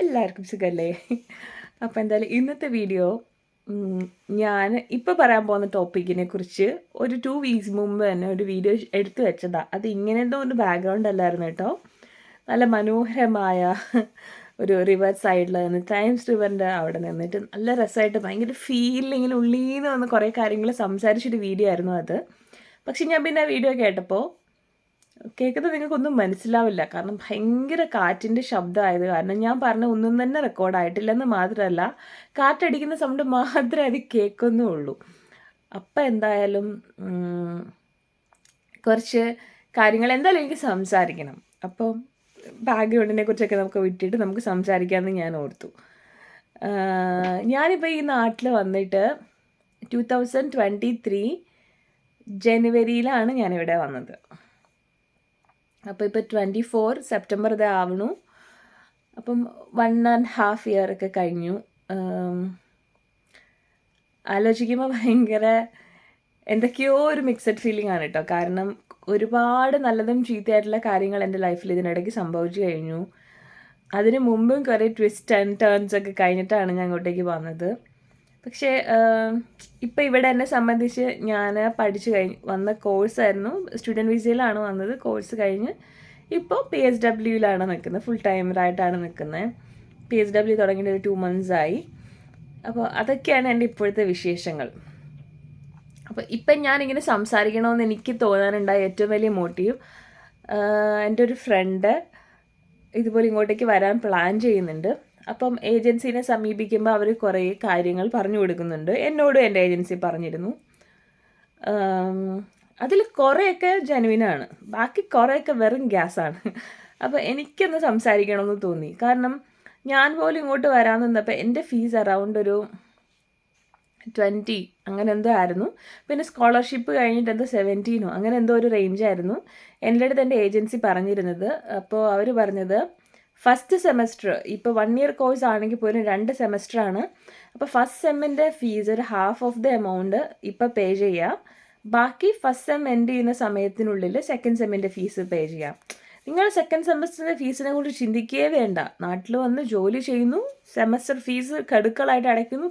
എല്ലാവർക്കും സുഖമല്ലേ അപ്പോൾ എന്തായാലും ഇന്നത്തെ വീഡിയോ ഞാൻ ഇപ്പോൾ പറയാൻ പോകുന്ന ടോപ്പിക്കിനെ കുറിച്ച് ഒരു ടു വീക്സ് മുമ്പ് തന്നെ ഒരു വീഡിയോ എടുത്തു വെച്ചതാണ് അത് ഇങ്ങനത്തെ ഒരു ബാക്ക്ഗ്രൗണ്ട് അല്ലായിരുന്നു കേട്ടോ. നല്ല മനോഹരമായ ഒരു റിവർ സൈഡിൽ നിന്ന് ടൈംസ് റിവറിന്റെ അവിടെ നിന്നിട്ട് നല്ല രസമായിട്ട് ഭയങ്കര ഫീലിങ്ങിൽ ഉള്ളിൽ നിന്ന് വന്ന് കുറേ കാര്യങ്ങൾ സംസാരിച്ചൊരു വീഡിയോ ആയിരുന്നു അത്. പക്ഷെ ഞാൻ പിന്നെ ആ വീഡിയോ കേട്ടപ്പോൾ കേൾക്കുന്നത് നിങ്ങൾക്കൊന്നും മനസ്സിലാവില്ല. കാരണം ഭയങ്കര കാറ്റിന്റെ ശബ്ദമായത് കാരണം ഞാൻ പറഞ്ഞ ഒന്നും തന്നെ റെക്കോർഡായിട്ടില്ലെന്ന് മാത്രമല്ല കാറ്റടിക്കുന്ന സൗണ്ട് മാത്രമേ അത് കേൾക്കുന്നുള്ളൂ. അപ്പം എന്തായാലും കുറച്ച് കാര്യങ്ങൾ എന്തായാലും എനിക്ക് സംസാരിക്കണം. അപ്പോൾ ബാക്ക്ഗ്രൗണ്ടിനെ കുറിച്ചൊക്കെ നമുക്ക് വിട്ടിട്ട് നമുക്ക് സംസാരിക്കാമെന്ന് ഞാൻ ഓർത്തു. ഞാനിപ്പോൾ ഈ നാട്ടിൽ വന്നിട്ട് ടു തൗസൻഡ് ട്വന്റി ത്രീ ജനുവരിയിലാണ് ഞാനിവിടെ വന്നത്. അപ്പോൾ ഇപ്പോൾ ട്വന്റി ഫോർ സെപ്റ്റംബർ ഇത് ആവണു. അപ്പം വൺ ആൻഡ് ഹാഫ് ഇയർ ഒക്കെ കഴിഞ്ഞു. ആലോചിക്കുമ്പോൾ ഭയങ്കര എന്തൊക്കെയോ ഒരു മിക്സഡ് ഫീലിംഗ് ആണ് കേട്ടോ കാരണം ഒരുപാട് നല്ലതും ചീത്തയായിട്ടുള്ള കാര്യങ്ങൾ എന്റെ ലൈഫിൽ ഇതിനിടയ്ക്ക് സംഭവിച്ചു കഴിഞ്ഞു. അതിന് മുമ്പും കുറേ ട്വിസ്റ്റ് ആൻഡ് ടേൺസ് ഒക്കെ കഴിഞ്ഞിട്ടാണ് ഞാൻ ഇങ്ങോട്ടേക്ക് വന്നത്. പക്ഷേ ഇപ്പം ഇവിടെ എന്നെ സംബന്ധിച്ച് ഞാൻ പഠിച്ചു കഴിഞ്ഞ് വന്ന കോഴ്സായിരുന്നു സ്റ്റുഡന്റ് വിസയിലാണ് വന്നത്. കോഴ്സ് കഴിഞ്ഞ് ഇപ്പോൾ പി എസ് ഡബ്ല്യുവിലാണ് നിൽക്കുന്നത്. ഫുൾ ടൈമറായിട്ടാണ് നിൽക്കുന്നത്. പി എസ് ഡബ്ല്യു തുടങ്ങിയിട്ട് ഒരു ടു മന്ത്സ് ആയി. അപ്പോൾ അതൊക്കെയാണ് എന്റെ ഇപ്പോഴത്തെ വിശേഷങ്ങൾ. അപ്പോൾ ഇപ്പം ഞാനിങ്ങനെ സംസാരിക്കണമെന്ന് എനിക്ക് തോന്നാനുണ്ടായ ഏറ്റവും വലിയ മോട്ടീവ് എന്റെ ഒരു ഫ്രണ്ട് ഇതുപോലെ ഇങ്ങോട്ടേക്ക് വരാൻ പ്ലാൻ ചെയ്യുന്നുണ്ട്. അപ്പം ഏജൻസിനെ സമീപിക്കുമ്പോൾ അവർ കുറേ കാര്യങ്ങൾ പറഞ്ഞു കൊടുക്കുന്നുണ്ട്. എന്നോടും എന്റെ ഏജൻസി പറഞ്ഞിരുന്നു. അതിൽ കുറേയൊക്കെ ജനുവിനാണ്. ബാക്കി കുറേയൊക്കെ വെറും ഗ്യാസാണ്. അപ്പോൾ എനിക്കൊന്ന് സംസാരിക്കണമെന്ന് തോന്നി. കാരണം ഞാൻ പോലും ഇങ്ങോട്ട് വരാൻ നിന്നപ്പോൾ എന്റെ ഫീസ് അറൗണ്ട് ഒരു ട്വന്റി അങ്ങനെ എന്തോ ആയിരുന്നു. പിന്നെ സ്കോളർഷിപ്പ് കഴിഞ്ഞിട്ട് എന്തോ സെവന്റീനോ അങ്ങനെ എന്തോ ഒരു റേഞ്ച് ആയിരുന്നു. എന്റെ അടുത്ത് എന്റെ ഏജൻസി പറഞ്ഞിരുന്നത്. അപ്പോൾ അവർ പറഞ്ഞത് ഫസ്റ്റ് സെമസ്റ്റർ ഇപ്പോൾ വൺ ഇയർ കോഴ്സ് ആണെങ്കിൽ പോലും രണ്ട് സെമസ്റ്റർ ആണ്. അപ്പോൾ ഫസ്റ്റ് സെമ്മിന്റെ ഫീസ് ഒരു ഹാഫ് ഓഫ് ദ എമൗണ്ട് ഇപ്പോൾ പേ ചെയ്യുക ബാക്കി ഫസ്റ്റ് സെം എൻഡ് ചെയ്യുന്ന സമയത്തിനുള്ളിൽ സെക്കൻഡ് സെമ്മിന്റെ ഫീസ് പേ ചെയ്യാം. നിങ്ങൾ സെക്കൻഡ് സെമസ്റ്ററിന്റെ ഫീസിനെ കുറിച്ച് ചിന്തിക്കുകയേ വേണ്ട. നാട്ടിൽ വന്ന് ജോലി ചെയ്യുന്നു സെമസ്റ്റർ ഫീസ് കടുക്കളായിട്ട് അടയ്ക്കുന്നു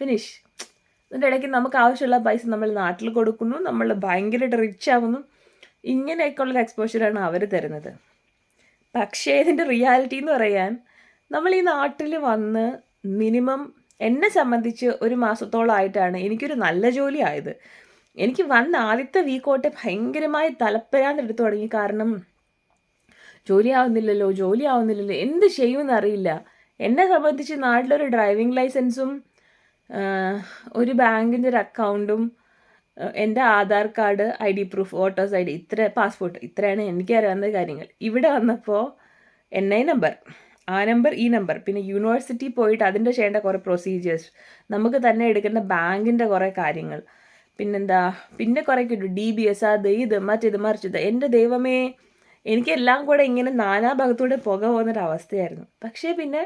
ഫിനിഷ് അതിന്റെ ഇടയ്ക്ക് നമുക്ക് ആവശ്യമുള്ള പൈസ നമ്മൾ നാട്ടിൽ കൊടുക്കുന്നു നമ്മൾ ഭയങ്കരമായിട്ട് റിച്ച് ആവുന്നു. ഇങ്ങനെയൊക്കെയുള്ളൊരു എക്സ്പോഷറാണ് അവർ തരുന്നത്. പക്ഷേ ഇതിന്റെ റിയാലിറ്റി എന്ന് പറയാൻ നമ്മൾ ഈ നാട്ടിൽ വന്ന് മിനിമം എന്നെ സംബന്ധിച്ച് ഒരു മാസത്തോളമായിട്ടാണ് എനിക്കൊരു നല്ല ജോലി ആയത് എനിക്ക് വന്ന ആദ്യത്തെ വീക്കോട്ടെ ഭയങ്കരമായി തലപ്പരാന്നെടുത്തു തുടങ്ങി. കാരണം ജോലി ആവുന്നില്ലല്ലോ ജോലി ആവുന്നില്ലല്ലോ എന്ത് ചെയ്യുമെന്ന് അറിയില്ല. എന്നെ സംബന്ധിച്ച് നാട്ടിലൊരു ഡ്രൈവിംഗ് ലൈസൻസും ഒരു ബാങ്കിന്റെ ഒരു അക്കൗണ്ടും എന്റെ Aadhaar card I D proof voter's I D ഇത്ര പാസ്പോർട്ട് ഇത്രയാണ് എനിക്ക് അറിയാവുന്ന കാര്യങ്ങൾ. ഇവിടെ വന്നപ്പോൾ എൻ ഐ നമ്പർ ആ നമ്പർ ഈ നമ്പർ പിന്നെ യൂണിവേഴ്സിറ്റി പോയിട്ട് അതിന്റെ ചെയ്യേണ്ട കുറേ പ്രൊസീജിയേഴ്സ് നമുക്ക് തന്നെ എടുക്കേണ്ട ബാങ്കിന്റെ കുറേ കാര്യങ്ങൾ. പിന്നെന്താ പിന്നെ കുറേ കിട്ടും ഡി ബി എസ് അത് ഇത് മറ്റേത് മറിച്ചത് എന്റെ ദൈവമേ എനിക്കെല്ലാം കൂടെ ഇങ്ങനെ നാനാ ഭാഗത്തൂടെ പുക പോകുന്നൊരവസ്ഥയായിരുന്നു. പക്ഷേ പിന്നെ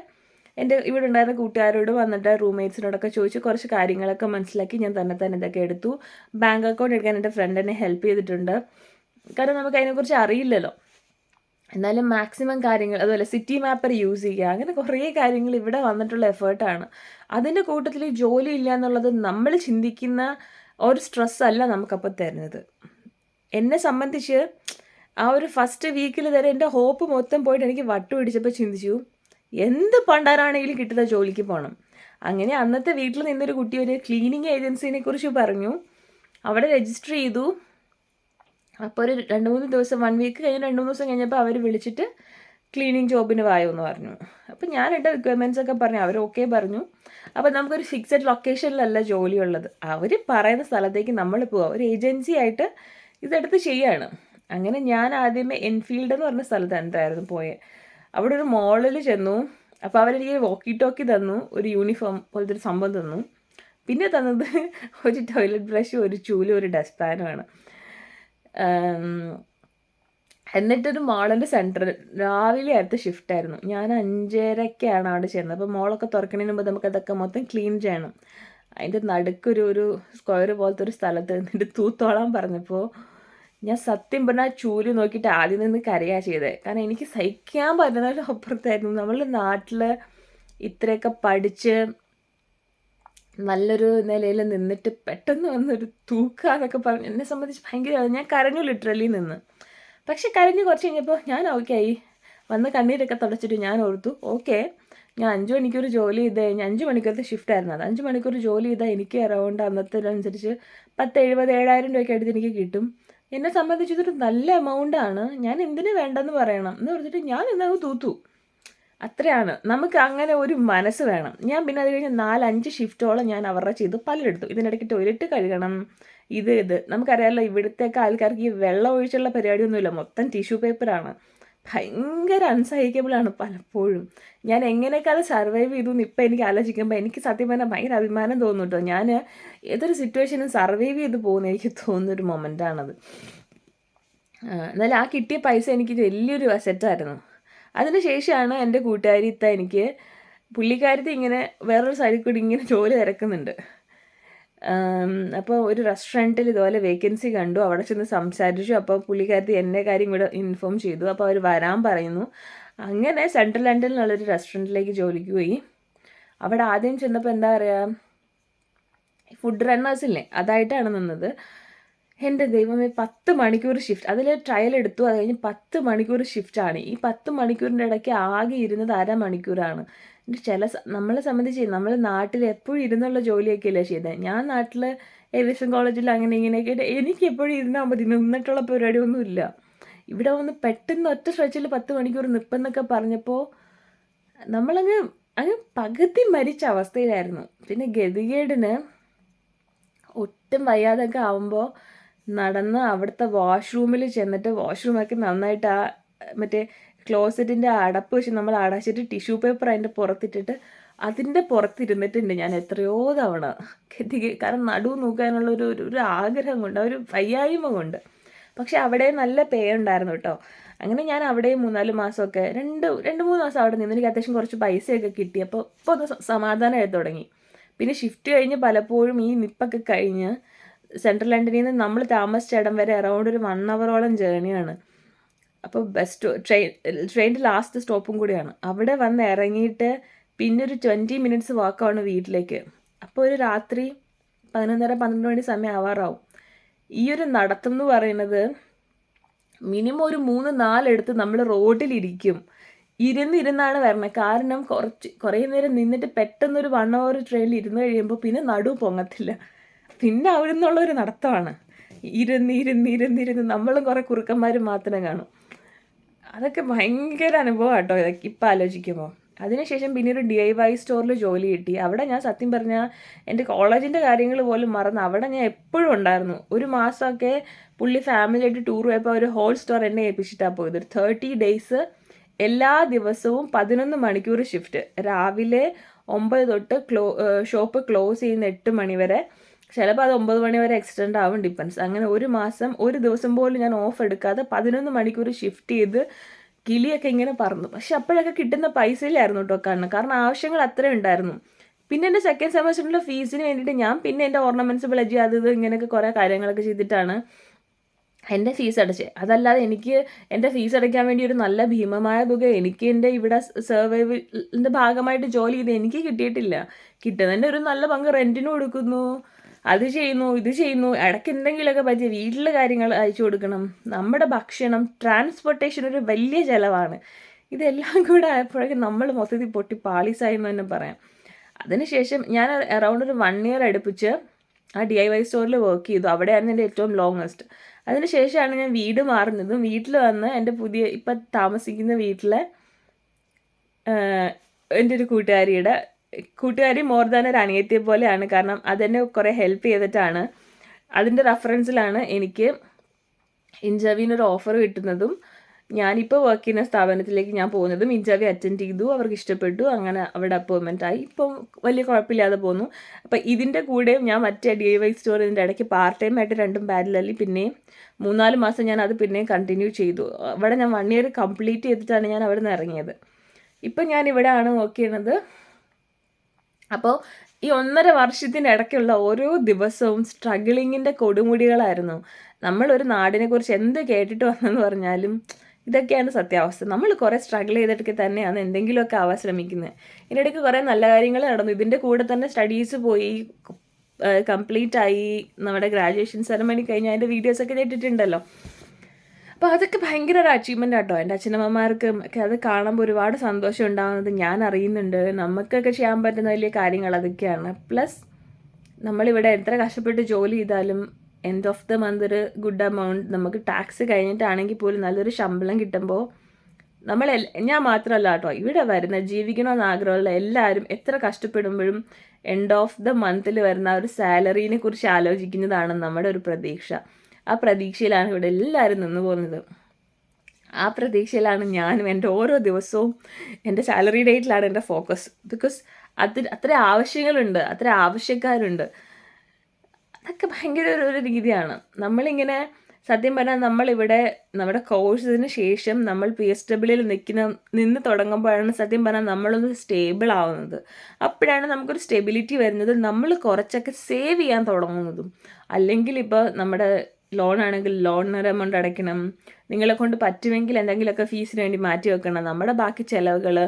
എന്റെ ഇവിടെ ഉണ്ടായിരുന്ന കൂട്ടുകാരോട് വന്നിട്ട് റൂംമേറ്റ്സിനോടൊക്കെ ചോദിച്ച് കുറച്ച് കാര്യങ്ങളൊക്കെ മനസ്സിലാക്കി ഞാൻ തന്നെ തന്നെ ഇതൊക്കെ എടുത്തു. ബാങ്ക് അക്കൗണ്ട് എടുക്കാൻ എന്റെ ഫ്രണ്ട് എന്നെ ഹെൽപ്പ് ചെയ്തിട്ടുണ്ട്. കാരണം നമുക്ക് അതിനെക്കുറിച്ച് അറിയില്ലല്ലോ. എന്നാലും മാക്സിമം കാര്യങ്ങൾ അതുപോലെ സിറ്റി മാപ്പർ യൂസ് ചെയ്യുക അങ്ങനെ കുറേ കാര്യങ്ങൾ ഇവിടെ വന്നിട്ടുള്ള എഫേർട്ടാണ് അതിന്റെ കൂട്ടത്തിൽ ജോലി ഇല്ല എന്നുള്ളത് നമ്മൾ ചിന്തിക്കുന്ന ഒരു സ്ട്രെസ് അല്ല നമുക്കപ്പോൾ തരുന്നത്. എന്നെ സംബന്ധിച്ച് ആ ഒരു ഫസ്റ്റ് വീക്കിൽ തരെ എന്റെ ഹോപ്പ് മൊത്തം പോയിട്ട് എനിക്ക് വട്ടു പിടിച്ചപ്പോൾ ചിന്തിച്ചു. എന്ത് പണ്ടാരാണെങ്കിലും കിട്ടുന്ന ജോലിക്ക് പോകണം അങ്ങനെ അന്നത്തെ വീട്ടിൽ നിന്നൊരു കുട്ടി ഒരു ക്ലീനിങ് ഏജൻസിനെ കുറിച്ച് പറഞ്ഞു. അവിടെ രജിസ്റ്റർ ചെയ്തു. അപ്പോൾ ഒരു രണ്ട് മൂന്ന് ദിവസം വൺ വീക്ക് കഴിഞ്ഞ് രണ്ട് മൂന്ന് ദിവസം കഴിഞ്ഞപ്പോൾ അവർ വിളിച്ചിട്ട് ക്ലീനിങ് ജോബിന് വായോ എന്ന് പറഞ്ഞു. അപ്പോൾ ഞാൻ എന്റെ റിക്വയർമെന്റ്സ് ഒക്കെ പറഞ്ഞു. അവർ ഓക്കെ പറഞ്ഞു. അപ്പോൾ നമുക്കൊരു ഫിക്സഡ് ലൊക്കേഷനിലല്ല ജോലി ഉള്ളത് അവർ പറയുന്ന സ്ഥലത്തേക്ക് നമ്മൾ പോവുക ഒരു ഏജൻസി ആയിട്ട് ഇതെടുത്ത് ചെയ്യാണ്. അങ്ങനെ ഞാൻ ആദ്യമേ എൻഫീൽഡ് എന്ന് പറഞ്ഞ സ്ഥലത്ത് എന്തായിരുന്നു പോയത് അവിടെ ഒരു മോളിൽ ചെന്നു. അപ്പോൾ അവരെനിക്ക് വോക്കി ടോക്കി തന്നു ഒരു യൂണിഫോം പോലത്തെ ഒരു സംഭവം തന്നു. പിന്നെ തന്നത് ഒരു ടോയ്ലറ്റ് ബ്രഷ് ഒരു ചൂലും ഒരു ഡസ്റ്റ് പാനുമാണ് എന്നിട്ടൊരു മോളിന്റെ സെന്ററിൽ രാവിലെ അടുത്ത ഷിഫ്റ്റായിരുന്നു ഞാൻ അഞ്ചരക്കാണ് അവിടെ ചെന്നത്. അപ്പോൾ മോളൊക്കെ തുറക്കണതിന് മുമ്പ് നമുക്ക് അതൊക്കെ മൊത്തം ക്ലീൻ ചെയ്യണം. അതിന്റെ നടുക്കൊരു ഒരു സ്ക്വയർ പോലത്തെ ഒരു സ്ഥലത്ത് നിന്നിട്ട് തൂത്തോളാൻ പറഞ്ഞപ്പോൾ ഞാൻ സത്യം പറഞ്ഞാൽ ചൂൽ നോക്കിയിട്ട് ആദ്യം നിന്ന് കരയാ ചെയ്തത് കാരണം എനിക്ക് സഹിക്കാൻ പറ്റുന്നതിലും അപ്പുറത്തായിരുന്നു. നമ്മളുടെ നാട്ടിൽ ഇത്രയൊക്കെ പഠിച്ച് നല്ലൊരു നിലയിൽ നിന്നിട്ട് പെട്ടെന്ന് വന്നൊരു തൂക്കുക എന്നൊക്കെ പറഞ്ഞു എന്നെ സംബന്ധിച്ച് ഭയങ്കര ഞാൻ കരഞ്ഞു ലിറ്ററലി നിന്ന്. പക്ഷെ കരഞ്ഞു കുറച്ച് കഴിഞ്ഞപ്പോൾ ഞാൻ ഓക്കെ ആയി. വന്ന് കണ്ണീരൊക്കെ തുടച്ചിട്ട് ഞാൻ ഓർത്തു ഓക്കെ ഞാൻ അഞ്ച് മണിക്കൂർ ജോലി ചെയ്ത് കഴിഞ്ഞ് അഞ്ച് മണിക്കൂറത്തെ ഷിഫ്റ്റ് ആയിരുന്നു അത്. അഞ്ച് മണിക്കൂർ ജോലി ചെയ്താൽ എനിക്ക് അറൗണ്ട് അന്നത്തെ അനുസരിച്ച് പത്ത് എഴുപത് ഏഴായിരം രൂപയ്ക്ക് അടുത്ത് എനിക്ക് കിട്ടും. എന്നെ സംബന്ധിച്ചിട്ട് നല്ല എമൗണ്ട് ആണ്. ഞാൻ എന്തിനു വേണ്ടെന്ന് പറയണം എന്ന് പറഞ്ഞിട്ട് ഞാൻ ഇന്നങ്ങ് തൂത്തു. അത്രയാണ്. നമുക്ക് അങ്ങനെ ഒരു മനസ്സ് വേണം. ഞാൻ പിന്നെ അത് കഴിഞ്ഞ് നാലഞ്ച് ഷിഫ്റ്റോളം ഞാൻ അവരുടെ ചെയ്ത് പലരെടുത്തു ഇതിനിടയ്ക്ക് ടോയ്ലറ്റ് കഴുകണം. ഇത് ഇത്. നമുക്കറിയാമല്ലോ ഇവിടുത്തെ ആൾക്കാർക്ക് ഈ വെള്ളം ഒഴിച്ചുള്ള പരിപാടിയൊന്നുമില്ല. മൊത്തം ടിഷ്യൂ പേപ്പറാണ് ഭയങ്കര അൺസഹിക്കബിളാണ് പലപ്പോഴും. ഞാൻ എങ്ങനെയൊക്കെ സർവൈവ് ചെയ്തു എന്ന് ഇപ്പം എനിക്ക് ആലോചിക്കുമ്പോൾ എനിക്ക് സത്യം പറഞ്ഞാൽ ഭയങ്കര അഭിമാനം തോന്നും കേട്ടോ ഞാൻ ഏതൊരു സിറ്റുവേഷനും സർവൈവ് ചെയ്ത് പോകുന്ന എനിക്ക് തോന്നുന്നൊരു മൊമെന്റാണത് എന്നാലും ആ കിട്ടിയ പൈസ എനിക്ക് വലിയൊരു അസറ്റായിരുന്നു അതിനുശേഷമാണ് എന്റെ കൂട്ടുകാരി ഇത്ത എനിക്ക് പുള്ളിക്കാരത്തി ഇങ്ങനെ വേറൊരു സൈഡിൽ കൂടി ഇങ്ങനെ ജോലി തിരക്കുന്നുണ്ട്. അപ്പോൾ ഒരു റെസ്റ്റോറന്റിൽ ഇതുപോലെ വേക്കൻസി കണ്ടു. അവിടെ ചെന്ന് സംസാരിച്ചു. അപ്പോൾ പുള്ളിക്കാരത്തി എന്റെ കാര്യം കൂടെ ഇൻഫോം ചെയ്തു. അപ്പോൾ അവർ വരാൻ പറയുന്നു. അങ്ങനെ സെൻട്രൽ ലണ്ടനിൽ നിന്നുള്ളൊരു റെസ്റ്റോറന്റിലേക്ക് ജോലിക്ക് പോയി. അവിടെ ആദ്യം ചെന്നപ്പോൾ എന്താ പറയുക ഫുഡ് റണ്ണേഴ്സ് റണ്ണേഴ്സില്ലേ അതായിട്ടാണ് നിന്നത്. എന്റെ ദൈവമേ പത്ത് മണിക്കൂർ ഷിഫ്റ്റ് അതിൽ ട്രയൽ എടുത്തു. അത് കഴിഞ്ഞ് പത്ത് മണിക്കൂർ ഷിഫ്റ്റാണ് ഈ പത്ത് മണിക്കൂറിന്റെ ഇടയ്ക്ക് ആകെ ഇരുന്നത് അരമണിക്കൂറാണ് ചില നമ്മളെ സംബന്ധിച്ച് നമ്മൾ നാട്ടിൽ എപ്പോഴും ഇരുന്നുള്ള ജോലിയൊക്കെ അല്ലേ ചെയ്തത് ഞാൻ നാട്ടിൽ ഏവിയേഷൻ കോളേജിൽ അങ്ങനെ ഇങ്ങനെയൊക്കെ എനിക്ക് എപ്പോഴും ഇരുന്നാൽ മതി. നിന്നിട്ടുള്ള പരിപാടിയൊന്നുമില്ല ഇവിടെ വന്ന് പെട്ടെന്ന് ഒറ്റ സ്ട്രെച്ചിൽ പത്ത് മണിക്കൂർ നിൽപ്പെന്നൊക്കെ പറഞ്ഞപ്പോൾ നമ്മളങ്ങ് അങ്ങ് പകുതി മരിച്ച അവസ്ഥയിലായിരുന്നു. പിന്നെ ഗതികേടിന് ഒട്ടും വയ്യാതൊക്കെ ആവുമ്പോൾ നടന്ന് അവിടുത്തെ വാഷ്റൂമിൽ ചെന്നിട്ട് വാഷ്റൂമൊക്കെ നന്നായിട്ട് ആ മറ്റേ ക്ലോസറ്റിന്റെ അടപ്പ് വെച്ച് നമ്മൾ അടച്ചിട്ട് ടിഷ്യൂ പേപ്പർ അതിന്റെ പുറത്തിട്ടിട്ട് അതിന്റെ പുറത്തിരുന്നിട്ടുണ്ട് ഞാൻ എത്രയോ തവണ. കാരണം നടു നോക്കാനുള്ള ഒരു ഒരു ആഗ്രഹം കൊണ്ട് ഒരു വയ്യായ്മ കൊണ്ട്. പക്ഷെ അവിടെ നല്ല പേ ഉണ്ടായിരുന്നു കേട്ടോ. അങ്ങനെ ഞാൻ അവിടെ മൂന്നാൽ മാസമൊക്കെ രണ്ട് രണ്ട് മൂന്ന് മാസം അവിടെ നിന്ന്. എനിക്ക് അത്യാവശ്യം കുറച്ച് പൈസയൊക്കെ കിട്ടി. അപ്പോൾ ഇപ്പോൾ ഒന്ന് സമാധാനമായി തുടങ്ങി. പിന്നെ ഷിഫ്റ്റ് കഴിഞ്ഞ് പലപ്പോഴും ഈ നിപ്പൊക്കെ കഴിഞ്ഞ് സെൻട്രൽ ലണ്ടനിൽ നിന്ന് നമ്മൾ താമസിച്ച വരെ അറൗണ്ട് ഒരു വൺ അവറോളം ജേണിയാണ് അപ്പോൾ ബസ് ട്രെയിൻ ട്രെയിനിന്റെ ലാസ്റ്റ് സ്റ്റോപ്പും കൂടിയാണ്. അവിടെ വന്ന് ഇറങ്ങിയിട്ട് പിന്നെ ഒരു ട്വന്റി മിനിറ്റ്സ് വാക്കാണ് വീട്ടിലേക്ക്. അപ്പോൾ ഒരു രാത്രി പതിനൊന്നര പന്ത്രണ്ട് മണി സമയം ആവാറാവും. ഈ ഒരു നടത്തം എന്ന് പറയുന്നത് മിനിമം ഒരു മൂന്ന് നാലെടുത്ത് നമ്മൾ റോഡിലിരിക്കും. ഇരുന്നിരുന്നാണ് വരണത് കാരണം കുറച്ച് കുറേ നേരം നിന്നിട്ട് പെട്ടെന്നൊരു വൺ അവർ ട്രെയിനിൽ ഇരുന്ന് കഴിയുമ്പോൾ പിന്നെ നടു പൊങ്ങത്തില്ല. പിന്നെ അവിടെ നിന്നുള്ളൊരു നടത്തമാണ് ഇരുന്ന് ഇരുന്ന് ഇരുന്നിരുന്ന് നമ്മളും കുറേ കുറുക്കന്മാരും മാത്രമേ കാണും. അതൊക്കെ ഭയങ്കര അനുഭവം കേട്ടോ ഇതൊക്കെ ഇപ്പം ആലോചിക്കുമ്പോൾ അതിനുശേഷം പിന്നെ ഒരു ഡി ഐ വൈ സ്റ്റോറിൽ ജോലി കിട്ടി. അവിടെ ഞാൻ സത്യം പറഞ്ഞാൽ എന്റെ കോളേജിന്റെ കാര്യങ്ങൾ പോലും മറന്ന് അവിടെ ഞാൻ എപ്പോഴും ഉണ്ടായിരുന്നു. ഒരു മാസമൊക്കെ പുള്ളി ഫാമിലിയായിട്ട് ടൂർ പോയപ്പോൾ ഒരു ഹോൾ സ്റ്റോർ എന്നെ ഏൽപ്പിച്ചിട്ടാണ് പോയത്. ഒരു തേർട്ടി ഡേയ്സ് എല്ലാ ദിവസവും പതിനൊന്ന് മണിക്കൂർ ഷിഫ്റ്റ് രാവിലെ ഒമ്പത് തൊട്ട് ക്ലോ ഷോപ്പ് ക്ലോസ് ചെയ്യുന്ന എട്ട് മണി വരെ ചിലപ്പോൾ അത് ഒമ്പത് മണി വരെ എക്സ്റ്റെൻഡ് ആവും ഡിപ്പെൻസ് അങ്ങനെ ഒരു മാസം ഒരു ദിവസം പോലും ഞാൻ ഓഫ് എടുക്കാതെ പതിനൊന്ന് മണിക്കൂർ ഷിഫ്റ്റ് ചെയ്ത് കിളിയൊക്കെ ഇങ്ങനെ പറന്നു. പക്ഷെ അപ്പോഴൊക്കെ കിട്ടുന്ന പൈസയിലായിരുന്നു കേട്ടോ കണ്ണ്. കാരണം ആവശ്യങ്ങൾ അത്രയും ഉണ്ടായിരുന്നു. പിന്നെ എന്റെ സെക്കൻഡ് സെമസ്റ്ററിന്റെ ഫീസിന് വേണ്ടിയിട്ട് ഞാൻ പിന്നെ എന്റെ ഓർണമെന്റ്സ് പ്ലജ് അത് ഇത് ഇങ്ങനെയൊക്കെ കുറേ കാര്യങ്ങളൊക്കെ ചെയ്തിട്ടാണ് എന്റെ ഫീസ് അടച്ചത്. അതല്ലാതെ എനിക്ക് എന്റെ ഫീസ് അടയ്ക്കാൻ വേണ്ടി ഒരു നല്ല ഭീമമായ തുക എനിക്ക് എന്റെ ഇവിടെ സർവൈവിന്റെ ഭാഗമായിട്ട് ജോലി ചെയ്ത് എനിക്ക് കിട്ടിയിട്ടില്ല. കിട്ടുന്നതിന്റെ ഒരു നല്ല പങ്ക് റെന്റിന് കൊടുക്കുന്നു. അത് ചെയ്യുന്നു ഇത് ചെയ്യുന്നു. ഇടയ്ക്ക് എന്തെങ്കിലുമൊക്കെ പറ്റിയ വീട്ടിലെ കാര്യങ്ങൾ അയച്ചു കൊടുക്കണം. നമ്മുടെ ഭക്ഷണം ട്രാൻസ്പോർട്ടേഷൻ ഒരു വലിയ ചിലവാണ്. ഇതെല്ലാം കൂടെ ആയപ്പോഴേക്കും നമ്മൾ മൊത്തത്തിൽ പൊട്ടി പാളീസായി എന്ന് തന്നെ പറയാം. അതിനുശേഷം ഞാൻ അറൗണ്ട് ഒരു വൺ ഇയർ അടുപ്പിച്ച് ആ ഡി ഐ വൈ സ്റ്റോറിൽ വർക്ക് ചെയ്തു. അവിടെയായിരുന്നു എന്റെ ഏറ്റവും ലോങ്ങസ്റ്റ് അതിനുശേഷമാണ് ഞാൻ വീട് മാറുന്നതും. വീട്ടിൽ വന്ന് എന്റെ പുതിയ ഇപ്പം താമസിക്കുന്ന വീട്ടിലെ എന്റെ ഒരു കൂട്ടുകാരിയുടെ കൂട്ടുകാരി മോർ ദാൻ ഒരു അനിയത്തിയെ പോലെയാണ്. കാരണം അതെന്നെ കുറേ ഹെൽപ്പ് ചെയ്തിട്ടാണ്. അതിന്റെ റെഫറൻസിലാണ് എനിക്ക് ഇന്റർവ്യൂവിന് ഒരു ഓഫർ കിട്ടുന്നതും ഞാനിപ്പോൾ വർക്ക് ചെയ്യുന്ന സ്ഥാപനത്തിലേക്ക് ഞാൻ പോകുന്നതും ഇന്റർവ്യൂ അറ്റൻഡ് ചെയ്തു അവർക്ക് ഇഷ്ടപ്പെട്ടു അങ്ങനെ അവിടെ അപ്പോയിൻമെന്റ് ആയി. ഇപ്പം വലിയ കുഴപ്പമില്ലാതെ പോന്നു. അപ്പം ഇതിന്റെ കൂടെയും ഞാൻ മറ്റേ ഡി വൈ സ്റ്റോറിന്റെ ഇടയ്ക്ക് പാർട്ട് ടൈം ആയിട്ട് രണ്ടും പാരലി പിന്നെയും മൂന്നാൽ മാസം ഞാൻ അത് പിന്നെയും കണ്ടിന്യൂ ചെയ്തു. അവിടെ ഞാൻ വൺ ഇയർ കംപ്ലീറ്റ് ചെയ്തിട്ടാണ് ഞാൻ അവിടെ നിന്ന് ഇറങ്ങിയത്. ഇപ്പം ഞാൻ ഇവിടെയാണ് വർക്ക് ചെയ്യണത് അപ്പോൾ ഈ ഒന്നര വർഷത്തിന്റെ ഇടയ്ക്കുള്ള ഓരോ ദിവസവും സ്ട്രഗിളിങ്ങിന്റെ കൊടുമുടികളായിരുന്നു. നമ്മളൊരു നാടിനെക്കുറിച്ച് എന്ത് കേട്ടിട്ട് വന്നെന്ന് പറഞ്ഞാലും ഇതൊക്കെയാണ് സത്യാവസ്ഥ. നമ്മൾ കുറേ സ്ട്രഗിൾ ചെയ്തിട്ടൊക്കെ തന്നെയാണ് എന്തെങ്കിലുമൊക്കെ ആവാൻ ശ്രമിക്കുന്നത്. ഇതിനിടയ്ക്ക് കുറേ നല്ല കാര്യങ്ങൾ നടന്നു. ഇതിന്റെ കൂടെ തന്നെ സ്റ്റഡീസ് പോയി കംപ്ലീറ്റ് ആയി. നമ്മുടെ ഗ്രാജുവേഷൻ സെറമണി കഴിഞ്ഞ് അതിന്റെ വീഡിയോസൊക്കെ കേട്ടിട്ടുണ്ടല്ലോ അപ്പോൾ അതൊക്കെ ഭയങ്കര ഒരു അച്ചീവ്മെന്റ് ആട്ടോ. എന്റെ അച്ഛനമ്മമാർക്കും ഒക്കെ അത് കാണുമ്പോൾ ഒരുപാട് സന്തോഷം ഉണ്ടാകുന്നത് ഞാൻ അറിയുന്നുണ്ട്. നമുക്കൊക്കെ ചെയ്യാൻ പറ്റുന്ന വലിയ കാര്യങ്ങൾ അതൊക്കെയാണ്. പ്ലസ് നമ്മളിവിടെ എത്ര കഷ്ടപ്പെട്ട് ജോലി ചെയ്താലും എൻഡ് ഓഫ് ദ മന്ത് ഒരു ഗുഡ് എമൗണ്ട് നമുക്ക് ടാക്സ് കഴിഞ്ഞിട്ടാണെങ്കിൽ പോലും നല്ലൊരു ശമ്പളം കിട്ടുമ്പോൾ നമ്മൾ ഞാൻ മാത്രമല്ല കേട്ടോ. ഇവിടെ വരുന്ന ജീവിക്കണമെന്ന് ആഗ്രഹമുള്ള എല്ലാവരും എത്ര കഷ്ടപ്പെടുമ്പോഴും എൻഡ് ഓഫ് ദ മന്തിൽ വരുന്ന ഒരു സാലറീനെ കുറിച്ച് ആലോചിക്കുന്നതാണ് നമ്മുടെ ഒരു പ്രതീക്ഷ. ആ പ്രതീക്ഷയിലാണ് ഇവിടെ എല്ലാവരും നിന്ന് പോകുന്നത്. ആ പ്രതീക്ഷയിലാണ് ഞാനും എന്റെ ഓരോ ദിവസവും എന്റെ സാലറി ഡേറ്റിലാണ് എന്റെ ഫോക്കസ് ബിക്കോസ് അത് അത്ര ആവശ്യങ്ങളുണ്ട് അത്ര ആവശ്യക്കാരുണ്ട്. അതൊക്കെ ഭയങ്കര ഒരു രീതിയാണ്. നമ്മളിങ്ങനെ സത്യം പറഞ്ഞാൽ നമ്മളിവിടെ നമ്മുടെ കോഴ്സിന് ശേഷം നമ്മൾ പി എസ് ഡബ്ല്യൂയിൽ നിൽക്കുന്ന നിന്ന് തുടങ്ങുമ്പോഴാണ് സത്യം പറഞ്ഞാൽ നമ്മളൊന്ന് സ്റ്റേബിൾ ആവുന്നത്. അപ്പോഴാണ് നമുക്കൊരു സ്റ്റെബിലിറ്റി വരുന്നത്. നമ്മൾ കുറച്ചൊക്കെ സേവ് ചെയ്യാൻ തുടങ്ങുന്നതും. അല്ലെങ്കിൽ ഇപ്പോൾ നമ്മുടെ ലോൺ ആണെങ്കിൽ ലോണിന് എമൗണ്ട് അടയ്ക്കണം. നിങ്ങളെ കൊണ്ട് പറ്റുമെങ്കിൽ എന്തെങ്കിലുമൊക്കെ ഫീസിന് വേണ്ടി മാറ്റി വെക്കണം. നമ്മുടെ ബാക്കി ചിലവുകൾ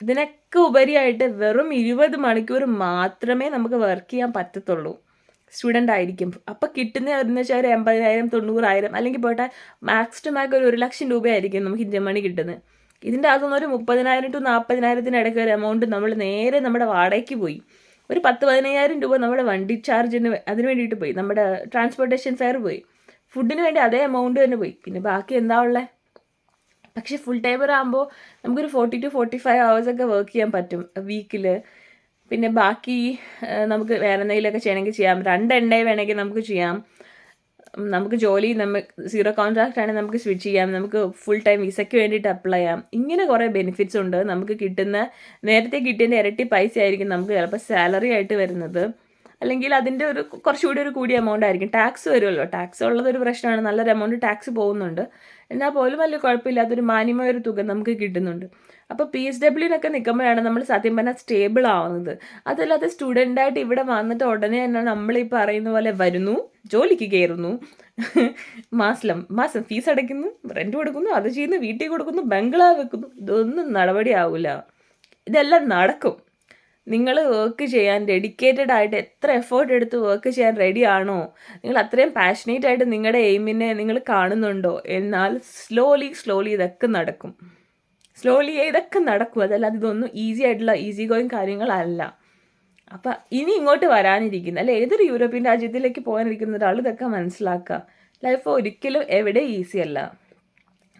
ഇതിനൊക്കെ ഉപരിയായിട്ട് വെറും ഇരുപത് മണിക്കൂർ മാത്രമേ നമുക്ക് വർക്ക് ചെയ്യാൻ പറ്റത്തുള്ളൂ. സ്റ്റുഡന്റ് ആയിരിക്കും. അപ്പോൾ കിട്ടുന്ന എന്ന് വെച്ചാൽ ഒരു എൺപതിനായിരം തൊണ്ണൂറായിരം അല്ലെങ്കിൽ പോട്ടെ മാക്സ് ടു മാക്സ് ഒരു ഒരു ലക്ഷം രൂപയായിരിക്കും നമുക്ക് ഇന്ത്യൻ മണി കിട്ടുന്നത്. ഇതിന്റെ അകത്തുനിന്ന് ഒരു മുപ്പതിനായിരം ടു നാൽപ്പതിനായിരത്തിന് ഇടയ്ക്ക് ഒരു എമൗണ്ട് നമ്മൾ നേരെ നമ്മുടെ വാടകയ്ക്ക് പോയി. ഒരു പത്ത് പതിനയ്യായിരം രൂപ നമ്മുടെ വണ്ടി ചാർജിന് അതിന് വേണ്ടിയിട്ട് പോയി. നമ്മുടെ ട്രാൻസ്പോർട്ടേഷൻ ഫെയർ പോയി. ഫുഡിന് വേണ്ടി അതേ എമൗണ്ട് തന്നെ പോയി. പിന്നെ ബാക്കി എന്താ ഉള്ളത് പക്ഷേ ഫുൾ ടൈമർ ആകുമ്പോൾ നമുക്കൊരു ഫോർട്ടി ടു ഫോർട്ടി ഫൈവ് ഹവേഴ്സൊക്കെ വർക്ക് ചെയ്യാൻ പറ്റും വീക്കിൽ പിന്നെ ബാക്കി നമുക്ക് വേറെ എന്തെങ്കിലുമൊക്കെ ചെയ്യണമെങ്കിൽ ചെയ്യാം. രണ്ട് എണ്ണ വേണമെങ്കിൽ നമുക്ക് ചെയ്യാം. നമുക്ക് ജോലി നമ്മൾ സീറോ കോൺട്രാക്റ്റ് ആണെങ്കിൽ നമുക്ക് സ്വിച്ച് ചെയ്യാം. നമുക്ക് ഫുൾ ടൈം വിസയ്ക്ക് വേണ്ടിയിട്ട് അപ്ലൈ ചെയ്യാം. ഇങ്ങനെ കുറേ ബെനിഫിറ്റ്സ് ഉണ്ട്. നമുക്ക് കിട്ടുന്ന നേരത്തെ കിട്ടിയതിന്റെ ഇരട്ടി പൈസ ആയിരിക്കും നമുക്ക് ചിലപ്പോൾ സാലറി ആയിട്ട് വരുന്നത്. അല്ലെങ്കിൽ അതിന്റെ ഒരു കുറച്ചുകൂടി ഒരു കൂടിയ എമൗണ്ട് ആയിരിക്കും. ടാക്സ് വരുമല്ലോ. ടാക്സ് ഉള്ളതൊരു പ്രശ്നമാണ്. നല്ലൊരു എമൗണ്ട് ടാക്സ് പോകുന്നുണ്ട്. എന്നാൽ പോലും വലിയ കുഴപ്പമില്ലാത്തൊരു മാന്യമായ ഒരു തുക നമുക്ക് കിട്ടുന്നുണ്ട്. അപ്പോൾ പി എസ് ഡബ്ല്യൂനൊക്കെ നിൽക്കുമ്പോഴാണ് നമ്മൾ സത്യം പറഞ്ഞാൽ സ്റ്റേബിൾ ആവുന്നത്. അതല്ലാതെ സ്റ്റുഡന്റായിട്ട് ഇവിടെ വന്നിട്ട് ഉടനെ തന്നെ നമ്മൾ ഈ പറയുന്ന പോലെ വരുന്നു ജോലിക്ക് കയറുന്നു. മാസം മാസം ഫീസ് അടയ്ക്കുന്നു റെന്റ് കൊടുക്കുന്നു അത് ചെയ്യുന്നു വീട്ടിൽ കൊടുക്കുന്നു ബംഗ്ലാവ് വെക്കുന്നു. ഇതൊന്നും നടപടിയാവില്ല ഇതെല്ലാം നടക്കും. നിങ്ങൾ വർക്ക് ചെയ്യാൻ ഡെഡിക്കേറ്റഡ് ആയിട്ട് എത്ര എഫേർട്ട് എടുത്ത് വർക്ക് ചെയ്യാൻ റെഡി ആണോ? നിങ്ങൾ അത്രയും പാഷനേറ്റ് ആയിട്ട് നിങ്ങളുടെ എയിമിനെ നിങ്ങൾ കാണുന്നുണ്ടോ? എന്നാൽ സ്ലോലി സ്ലോലി ഇതൊക്കെ നടക്കും. സ്ലോലി ഇതൊക്കെ നടക്കും. അതല്ലാതെ ഇതൊന്നും ഈസി ആയിട്ടുള്ള ഈസി ഗോയിങ് കാര്യങ്ങളല്ല. അപ്പം ഇനി ഇങ്ങോട്ട് വരാനിരിക്കുന്ന. അല്ലെ ഏതൊരു യൂറോപ്യൻ രാജ്യത്തിലേക്ക് പോകാനിരിക്കുന്ന ഒരാൾ ഇതൊക്കെ മനസ്സിലാക്കുക. ലൈഫ് ഒരിക്കലും എവിടെ ഈസി അല്ല.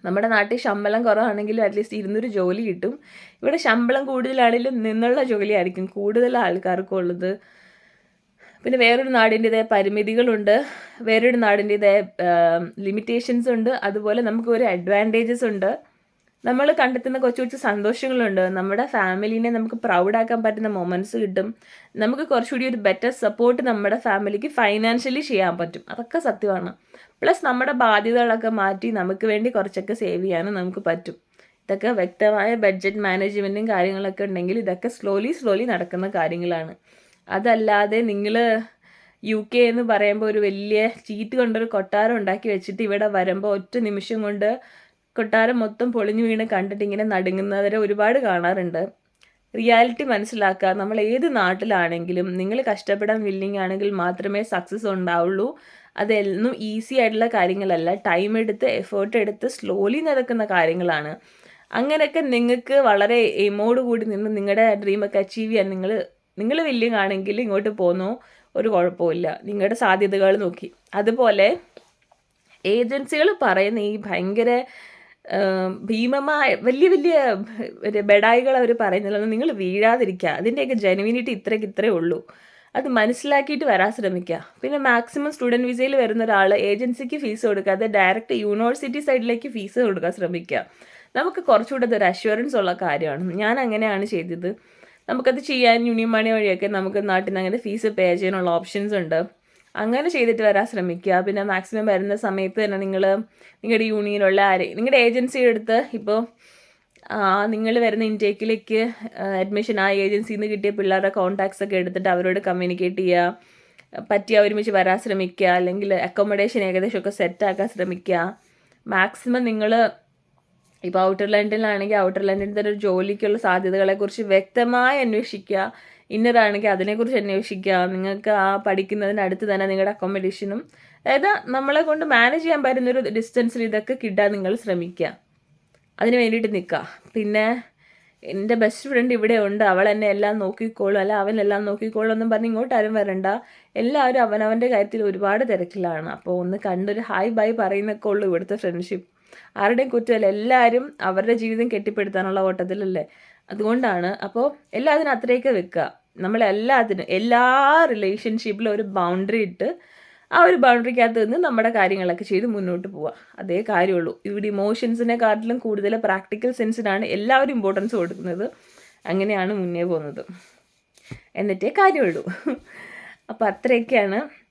നമ്മുടെ നാട്ടിൽ ശമ്പളം കുറവാണെങ്കിലും അറ്റ്ലീസ്റ്റ് ഇരുന്നൊരു ജോലി കിട്ടും. ഇവിടെ ശമ്പളം കൂടുതലാണെങ്കിലും നിന്നുള്ള ജോലിയായിരിക്കും കൂടുതൽ ആൾക്കാർക്കും ഉള്ളത്. പിന്നെ വേറൊരു നാടിന്റെതായ പരിമിതികളുണ്ട്. വേറൊരു നാടിന്റെതായ ലിമിറ്റേഷൻസ് ഉണ്ട്. അതുപോലെ നമുക്ക് ഒരു അഡ്വാന്റേജസ് ഉണ്ട്. നമ്മൾ കണ്ടെത്തുന്ന കൊച്ചു കൊച്ചു സന്തോഷങ്ങളുണ്ട്. നമ്മുടെ ഫാമിലിനെ നമുക്ക് പ്രൗഡാക്കാൻ പറ്റുന്ന മൊമെന്റ്സ് കിട്ടും. നമുക്ക് കുറച്ചുകൂടി ഒരു ബെറ്റർ സപ്പോർട്ട് നമ്മുടെ ഫാമിലിക്ക് ഫൈനാൻഷ്യലി ചെയ്യാൻ പറ്റും. അതൊക്കെ സത്യമാണ്. പ്ലസ് നമ്മുടെ ബാധ്യതകളൊക്കെ മാറ്റി നമുക്ക് വേണ്ടി കുറച്ചൊക്കെ സേവ് ചെയ്യാനും നമുക്ക് പറ്റും. ഇതൊക്കെ വ്യക്തമായ ബഡ്ജറ്റ് മാനേജ്മെന്റും കാര്യങ്ങളൊക്കെ ഉണ്ടെങ്കിൽ ഇതൊക്കെ സ്ലോലി സ്ലോലി നടക്കുന്ന കാര്യങ്ങളാണ്. അതല്ലാതെ നിങ്ങൾ യു കെ എന്ന് പറയുമ്പോൾ ഒരു വലിയ ചീറ്റ് കൊണ്ടൊരു കൊട്ടാരം ഉണ്ടാക്കി വെച്ചിട്ട് ഇവിടെ വരുമ്പോൾ ഒറ്റ നിമിഷം കൊണ്ട് കൊട്ടാരം മൊത്തം പൊളിഞ്ഞു വീണ് കണ്ടിട്ട് ഇങ്ങനെ നടുങ്ങുന്നവരെ ഒരുപാട് കാണാറുണ്ട്. റിയാലിറ്റി മനസ്സിലാക്കുക. നമ്മൾ ഏത് നാട്ടിലാണെങ്കിലും നിങ്ങൾ കഷ്ടപ്പെടാൻ വില്ലിങ് ആണെങ്കിൽ മാത്രമേ സക്സസ് ഉണ്ടാവുള്ളൂ. അതൊന്നും ഈസി ആയിട്ടുള്ള കാര്യങ്ങളല്ല. ടൈം എടുത്ത് എഫേർട്ട് എടുത്ത് സ്ലോലി നടക്കുന്ന കാര്യങ്ങളാണ്. അങ്ങനെയൊക്കെ നിങ്ങൾക്ക് വളരെ എയിമോട് കൂടി നിന്ന് നിങ്ങളുടെ ഡ്രീമൊക്കെ അച്ചീവ് ചെയ്യാൻ നിങ്ങൾ നിങ്ങൾ വില്ലിങ് ആണെങ്കിൽ ഇങ്ങോട്ട് പോന്നു. ഒരു കുഴപ്പമില്ല നിങ്ങളുടെ സാധ്യതകൾ നോക്കി. അതുപോലെ ഏജൻസികൾ പറയുന്ന ഈ ഭയങ്കര ഭീമമായ വലിയ വലിയ ബെഡായികൾ അവർ പറയുന്നില്ല നിങ്ങൾ വീഴാതിരിക്കുക. അതിന്റെയൊക്കെ ജെനുവിനിറ്റി ഇത്രയ്ക്ക് ഇത്രയേ ഉള്ളൂ. അത് മനസ്സിലാക്കിയിട്ട് വരാൻ ശ്രമിക്കുക. പിന്നെ മാക്സിമം സ്റ്റുഡന്റ് വിസയിൽ വരുന്ന ഒരാൾ ഏജൻസിക്ക് ഫീസ് കൊടുക്കാതെ ഡയറക്റ്റ് യൂണിവേഴ്സിറ്റി സൈഡിലേക്ക് ഫീസ് കൊടുക്കാൻ ശ്രമിക്കുക. നമുക്ക് കുറച്ചുകൂടെ ഒരു അഷ്വറൻസ് ഉള്ള കാര്യമാണ്. ഞാൻ അങ്ങനെയാണ് ചെയ്തത്. നമുക്കത് ചെയ്യാൻ യൂണിയൻ മണി വഴിയൊക്കെ നമുക്ക് നാട്ടിൽ നിന്ന് അങ്ങനെ ഫീസ് പേ ചെയ്യാനുള്ള ഓപ്ഷൻസ് ഉണ്ട്. അങ്ങനെ ചെയ്തിട്ട് വരാൻ ശ്രമിക്കുക. പിന്നെ മാക്സിമം വരുന്ന സമയത്ത് തന്നെ നിങ്ങൾ നിങ്ങളുടെ യൂണിയനുള്ള ആരെ നിങ്ങളുടെ ഏജൻസി എടുത്ത് ഇപ്പോൾ നിങ്ങൾ വരുന്ന ഇൻടേക്കിലേക്ക് അഡ്മിഷൻ ആ ഏജൻസിയിൽ നിന്ന് കിട്ടിയ പിള്ളേരുടെ കോൺടാക്ട്സ് ഒക്കെ എടുത്തിട്ട് അവരോട് കമ്മ്യൂണിക്കേറ്റ് ചെയ്യുക. പറ്റിയ ഒരുമിച്ച് വരാൻ ശ്രമിക്കുക. അല്ലെങ്കിൽ അക്കോമഡേഷൻ ഏകദേശമൊക്കെ സെറ്റാക്കാൻ ശ്രമിക്കുക. മാക്സിമം നിങ്ങൾ ഇപ്പോൾ ഔട്ടർ ലണ്ടനിലാണെങ്കിൽ ഔട്ടർ ലണ്ടനിൽ തന്നെ ഒരു ജോലിക്കുള്ള സാധ്യതകളെക്കുറിച്ച് വ്യക്തമായി അന്വേഷിക്കുക. ഇന്നറാണെങ്കിൽ അതിനെക്കുറിച്ച് അന്വേഷിക്കുക. നിങ്ങൾക്ക് ആ പഠിക്കുന്നതിനടുത്ത് തന്നെ നിങ്ങളുടെ അക്കോമഡേഷനും അതായത് നമ്മളെ കൊണ്ട് മാനേജ് ചെയ്യാൻ പറ്റുന്ന ഒരു ഡിസ്റ്റൻസിൽ ഇതൊക്കെ കിട്ടാൻ നിങ്ങൾ ശ്രമിക്കുക. അതിന് വേണ്ടിയിട്ട് നിൽക്കുക. പിന്നെ എന്റെ ബെസ്റ്റ് ഫ്രണ്ട് ഇവിടെ ഉണ്ട്. അവൾ എന്നെ എല്ലാം നോക്കിക്കോളും. അല്ല അവനെല്ലാം നോക്കിക്കോളും എന്നും പറഞ്ഞ് ഇങ്ങോട്ട് ആരും വരണ്ട. എല്ലാവരും അവനവന്റെ കാര്യത്തിൽ ഒരുപാട് തിരക്കിലാണ്. അപ്പോൾ ഒന്ന് കണ്ടൊരു ഹായ് ബൈ പറയുന്നൊക്കെ ഉള്ളൂ ഇവിടുത്തെ ഫ്രണ്ട്ഷിപ്പ് ആരുടെയും കുറ്റമല്ല. എല്ലാവരും അവരുടെ ജീവിതം കെട്ടിപ്പടുത്താനുള്ള ഓട്ടത്തിലല്ലേ? അതുകൊണ്ടാണ്. അപ്പോൾ എല്ലാത്തിനും അത്രയൊക്കെ വെക്കുക. നമ്മളെല്ലാത്തിനും എല്ലാ റിലേഷൻഷിപ്പിലും ഒരു ബൗണ്ടറി ഇട്ട് ആ ഒരു ബൗണ്ടറിക്കകത്ത് നിന്ന് നമ്മുടെ കാര്യങ്ങളൊക്കെ ചെയ്ത് മുന്നോട്ട് പോവുക. അതേ കാര്യമുള്ളൂ. ഇവിടെ ഇമോഷൻസിനെക്കാട്ടിലും കൂടുതൽ പ്രാക്ടിക്കൽ സെൻസിനാണ് എല്ലാവരും ഇമ്പോർട്ടൻസ് കൊടുക്കുന്നത്. അങ്ങനെയാണ് മുന്നേ പോകുന്നത്. എന്നിട്ടേ കാര്യമുള്ളൂ. അപ്പോൾ അത്രയൊക്കെയാണ്.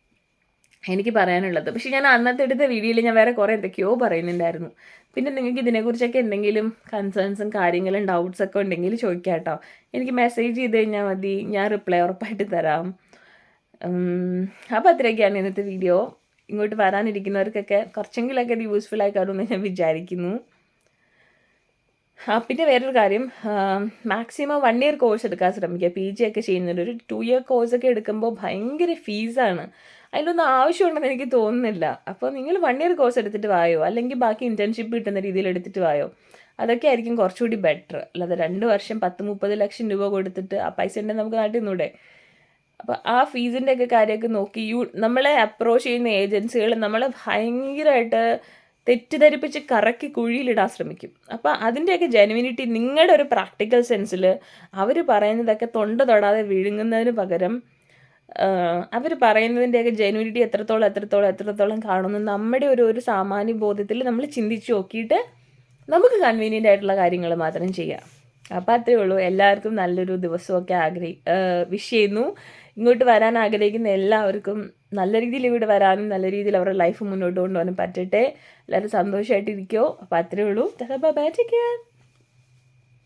എനിക്ക് പറയാനുള്ളത്. പക്ഷെ ഞാൻ അന്നത്തെ എടുത്ത വീഡിയോയിൽ ഞാൻ വേറെ കുറേ എന്തൊക്കെയോ പറയുന്നുണ്ടായിരുന്നു. പിന്നെ നിങ്ങൾക്ക് ഇതിനെക്കുറിച്ചൊക്കെ എന്തെങ്കിലും കൺസേൺസും കാര്യങ്ങളും ഡൗട്ട്സ് ഒക്കെ ഉണ്ടെങ്കിൽ ചോദിക്കാം കേട്ടോ. എനിക്ക് മെസ്സേജ് ചെയ്ത് കഴിഞ്ഞാൽ മതി. ഞാൻ റിപ്ലൈ ഉറപ്പായിട്ട് തരാം. അപ്പോൾ അത്രയൊക്കെയാണ് ഇന്നത്തെ വീഡിയോ ഇങ്ങോട്ട് വരാനിരിക്കുന്നവർക്കൊക്കെ കുറച്ചെങ്കിലൊക്കെ അത് യൂസ്ഫുൾ ആയി കാണുമെന്ന് ഞാൻ വിചാരിക്കുന്നു. പിന്നെ വേറൊരു കാര്യം. മാക്സിമം വൺ ഇയർ കോഴ്സ് എടുക്കാൻ ശ്രമിക്കുക. പി ജി ഒക്കെ ചെയ്യുന്നുണ്ട് ഒരു ടു ഇയർ കോഴ്സൊക്കെ എടുക്കുമ്പോൾ ഭയങ്കര ഫീസാണ് അതിലൊന്നും ആവശ്യമുണ്ടെന്ന് എനിക്ക് തോന്നുന്നില്ല. അപ്പോൾ നിങ്ങൾ വൺ ഇയർ കോഴ്സ് എടുത്തിട്ട് വായോ? അല്ലെങ്കിൽ ബാക്കി ഇന്റേൺഷിപ്പ് കിട്ടുന്ന രീതിയിൽ എടുത്തിട്ട് വായോ? അതൊക്കെ ആയിരിക്കും കുറച്ചുകൂടി ബെറ്റർ അല്ലാതെ രണ്ട് വർഷം പത്ത് മുപ്പത് ലക്ഷം രൂപ കൊടുത്തിട്ട് ആ പൈസ ഉണ്ടെങ്കിൽ നമുക്ക് നാട്ടിൽ നിന്നൂടെ അപ്പോൾ ആ ഫീസിന്റെ ഒക്കെ കാര്യമൊക്കെ നോക്കി യു നമ്മളെ അപ്രോച്ച് ചെയ്യുന്ന ഏജൻസികൾ നമ്മളെ ഭയങ്കരമായിട്ട് തെറ്റിദ്ധരിപ്പിച്ച് കറക്കി കുഴിയിലിടാൻ ശ്രമിക്കും. അപ്പോൾ അതിന്റെയൊക്കെ ജെനുവിനിറ്റി നിങ്ങളുടെ ഒരു പ്രാക്ടിക്കൽ സെൻസിൽ അവർ പറയുന്നതൊക്കെ തൊണ്ട തൊടാതെ വിഴുങ്ങുന്നതിന് പകരം അവർ പറയുന്നതിന്റെയൊക്കെ ജെനുവിനിറ്റി എത്രത്തോളം എത്രത്തോളം എത്രത്തോളം കാണുന്നു നമ്മുടെ ഒരു ഒരു സാമാന്യ ബോധത്തിൽ നമ്മൾ ചിന്തിച്ച് നോക്കിയിട്ട് നമുക്ക് കൺവീനിയന്റ് ആയിട്ടുള്ള കാര്യങ്ങൾ മാത്രം ചെയ്യാം. അപ്പോൾ അത്രയേ ഉള്ളൂ. എല്ലാവർക്കും നല്ലൊരു ദിവസമൊക്കെ ആഗ്രഹി വിഷ് ചെയ്യുന്നു. ഇങ്ങോട്ട് വരാൻ ആഗ്രഹിക്കുന്ന എല്ലാവർക്കും നല്ല രീതിയിൽ ഇവിടെ വരാനും നല്ല രീതിയിൽ അവരുടെ ലൈഫ് മുന്നോട്ട് കൊണ്ടുപോകാനും പറ്റട്ടെ. എല്ലാവരും സന്തോഷമായിട്ടിരിക്കുമോ അപ്പോൾ അത്രയേ ഉള്ളൂ. Bye take care